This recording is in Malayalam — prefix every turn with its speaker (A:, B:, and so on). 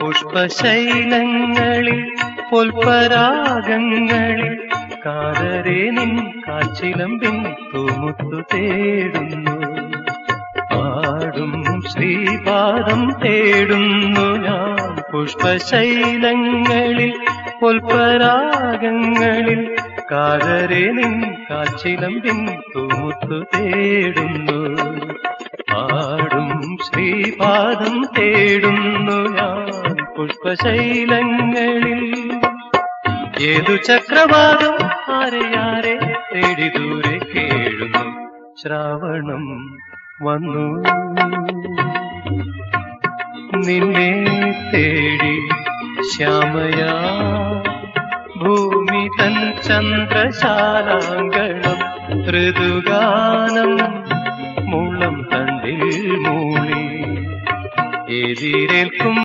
A: പുഷ്പശൈലങ്ങളിൽ പൊൽപരാഗങ്ങളിൽ കാതരെ നിൻ കാച്ചിലമ്പിൻ തൂമുത്തു തേടുന്നു. ആടും ശ്രീപാദം തേടുന്നു ഞാൻ പുഷ്പശൈലങ്ങളിൽ പൊൽപരാഗങ്ങളിൽ കാതരെ നിൻ കാച്ചിലമ്പിൻ തൂമുത്തു തേടുന്നു. ആടും ശ്രീപാദം തേടുന്നു പുഷ്പശൈലങ്ങളിൽ ഏതു ചക്രവാദം ആരെയാരെ തേടി ദൂരെ കേഴുന്നു? ശ്രാവണം വന്നു. നിന്നെ തേടി ശ്യാമയാ ഭൂമി തൻ ചന്ദ്രശാലാങ്കണം ഋതുഗാനം മുളം തണ്ടിൽ മൂളി എതിരേൽക്കും